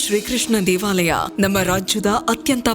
ಶ್ರೀಕೃಷ್ಣ ದೇವಾಲಯ ನಮ್ಮ ರಾಜ್ಯದ ಅತ್ಯಂತ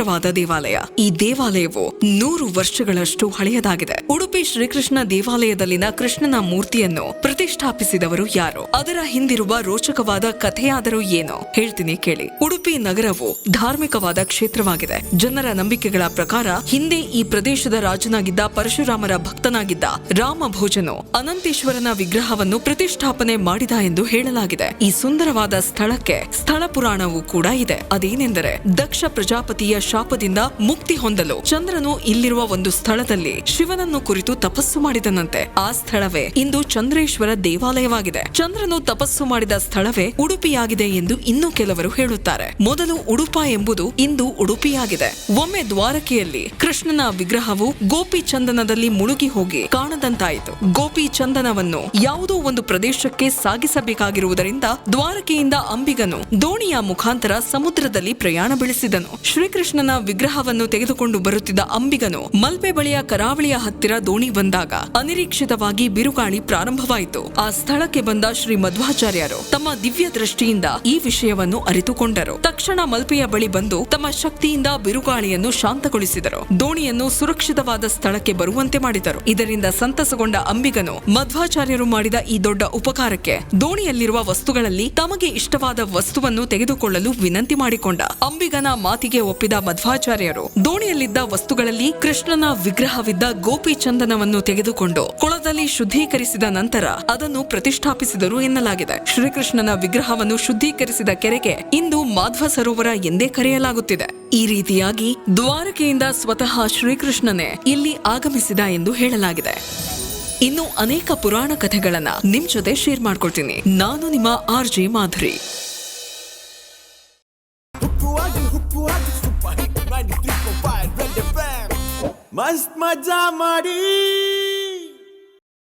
ಪವಿತ್ರವಾದ ದೇವಾಲಯ. ಈ ದೇವಾಲಯವು ನೂರು ವರ್ಷಗಳಷ್ಟು ಹಳೆಯದಾಗಿದೆ. ಉಡುಪಿ ಶ್ರೀಕೃಷ್ಣ ದೇವಾಲಯದಲ್ಲಿನ ಕೃಷ್ಣನ ಮೂರ್ತಿಯನ್ನು ಪ್ರತಿಷ್ಠಾಪಿಸಿದವರು ಯಾರು? ಅದರ ಹಿಂದಿರುವ ರೋಚಕವಾದ ಕಥೆಯಾದರೂ ಏನು? ಹೇಳ್ತೀನಿ ಕೇಳಿ. ಉಡುಪಿ ನಗರವು ಧಾರ್ಮಿಕವಾದ ಕ್ಷೇತ್ರವಾಗಿದೆ. ಜನರ ನಂಬಿಕೆಗಳ ಪ್ರಕಾರ ಹಿಂದೆ ಈ ಪ್ರದೇಶದ ರಾಜನಾಗಿದ್ದ ಪರಶುರಾಮರ ಭಕ್ತನಾಗಿದ್ದ ರಾಮ ಭೋಜನು ಅನಂತೇಶ್ವರನ ವಿಗ್ರಹವನ್ನು ಪ್ರತಿಷ್ಠಾಪನೆ ಮಾಡಿದ ಎಂದು ಹೇಳಲಾಗಿದೆ. ಈ ಸುಂದರವಾದ ಸ್ಥಳಕ್ಕೆ ಸ್ಥಳ ಪುರಾಣವೂ ಕೂಡ ಇದೆ. ಅದೇನೆಂದರೆ ದಕ್ಷ ಪ್ರಜಾಪತಿಯ ಶಾಪದಿಂದ ಮುಕ್ತಿ ಹೊಂದಲು. ಚಂದ್ರನು ಇಲ್ಲಿರುವ ಒಂದು ಸ್ಥಳದಲ್ಲಿ ಶಿವನನ್ನು ಕುರಿತು ತಪಸ್ಸು ಮಾಡಿದನಂತೆ. ಆ ಸ್ಥಳವೇ ಇಂದು ಚಂದ್ರೇಶ್ವರ ದೇವಾಲಯವಾಗಿದೆ. ಚಂದ್ರನು ತಪಸ್ಸು ಮಾಡಿದ ಸ್ಥಳವೇ ಉಡುಪಿಯಾಗಿದೆ ಎಂದು ಇನ್ನೂ ಕೆಲವರು ಹೇಳುತ್ತಾರೆ. ಮೊದಲು ಉಡುಪ ಎಂಬುದು ಇಂದು ಉಡುಪಿಯಾಗಿದೆ. ಒಮ್ಮೆ ದ್ವಾರಕೆಯಲ್ಲಿ ಕೃಷ್ಣನ ವಿಗ್ರಹವು ಗೋಪಿ ಚಂದನದಲ್ಲಿ ಮುಳುಗಿ ಹೋಗಿ ಕಾಣದಂತಾಯಿತು. ಗೋಪಿ ಚಂದನವನ್ನು ಯಾವುದೋ ಒಂದು ಪ್ರದೇಶಕ್ಕೆ ಸಾಗಿಸಬೇಕಾಗಿರುವುದರಿಂದ ದ್ವಾರಕೆಯಿಂದ ಅಂಬಿಗನು ದೋಣಿಯ ಮುಖಾಂತರ ಸಮುದ್ರದಲ್ಲಿ ಪ್ರಯಾಣ ಬೆಳೆಸಿದನು. ಶ್ರೀಕೃಷ್ಣನ ವಿಗ್ರಹವನ್ನು ತೆಗೆದುಕೊಂಡು ಬರುತ್ತಿದ್ದ ಅಂಬಿಗನು ಮಲ್ಪೆ ಬಳಿಯ ಕರಾವಳಿಯ ಹತ್ತಿರ ದೋಣಿ ಬಂದಾಗ ಅನಿರೀಕ್ಷಿತವಾಗಿ ಬಿರುಗಾಳಿ ಪ್ರಾರಂಭವಾಯಿತು. ಆ ಸ್ಥಳಕ್ಕೆ ಬಂದ ಶ್ರೀ ಮಧ್ವಾಚಾರ್ಯರು ತಮ್ಮ ದಿವ್ಯ ದೃಷ್ಟಿಯಿಂದ ಈ ವಿಷಯವನ್ನು ಅರಿತುಕೊಂಡರು. ತಕ್ಷಣ ಮಲ್ಪೆಯ ಬಳಿ ಬಂದು ತಮ್ಮ ಶಕ್ತಿಯಿಂದ ಬಿರುಗಾಳಿಯನ್ನು ಶಾಂತಗೊಳಿಸಿದರು. ದೋಣಿಯನ್ನು ಸುರಕ್ಷಿತವಾದ ಸ್ಥಳಕ್ಕೆ ಬರುವಂತೆ ಮಾಡಿದರು. ಇದರಿಂದ ಸಂತಸಗೊಂಡ ಅಂಬಿಗನು ಮಧ್ವಾಚಾರ್ಯರು ಮಾಡಿದ ಈ ದೊಡ್ಡ ಉಪಕಾರಕ್ಕೆ ದೋಣಿಯಲ್ಲಿರುವ ವಸ್ತುಗಳಲ್ಲಿ ತಮಗೆ ಇಷ್ಟವಾದ ವಸ್ತುವನ್ನು ತೆಗೆದುಕೊಳ್ಳಲು ವಿನಂತಿ ಮಾಡಿಕೊಂಡ. ಅಂಬಿಗನ ಮಾತಿಗೆ ಒಪ್ಪಿದ ಮಧ್ವಾಚಾರ್ಯರು. ದೋಣಿಯಲ್ಲಿದ್ದ ವಸ್ತುಗಳಲ್ಲಿ ಕೃಷ್ಣನ ವಿಗ್ರಹವಿದ್ದ ಗೋಪಿ ಚಂದನವನ್ನು ತೆಗೆದುಕೊಂಡು ಕೊಳದಲ್ಲಿ ಶುದ್ಧೀಕರಿಸಿದ ನಂತರ ಅದನ್ನು ಪ್ರತಿಷ್ಠಾಪಿಸಿದರು ಎನ್ನಲಾಗಿದೆ. ಶ್ರೀಕೃಷ್ಣನ ವಿಗ್ರಹವನ್ನು ಶುದ್ಧೀಕರಿಸಿದ ಕೆರೆಗೆ ಇಂದು ಮಾಧ್ವ ಸರೋವರ ಎಂದೇ ಕರೆಯಲಾಗುತ್ತಿದೆ. ಈ ರೀತಿಯಾಗಿ ದ್ವಾರಕೆಯಿಂದ ಸ್ವತಃ ಶ್ರೀಕೃಷ್ಣನೇ ಇಲ್ಲಿ ಆಗಮಿಸಿದ ಎಂದು ಹೇಳಲಾಗಿದೆ. ಇನ್ನು ಅನೇಕ ಪುರಾಣ ಕಥೆಗಳನ್ನ ನಿಮ್ ಜೊತೆ ಶೇರ್ ಮಾಡ್ಕೊಳ್ತೀನಿ. ನಾನು ನಿಮ್ಮ R J Madhuri. ಮಸ್ತ್ ಮಜಾ ಮಾಡಿ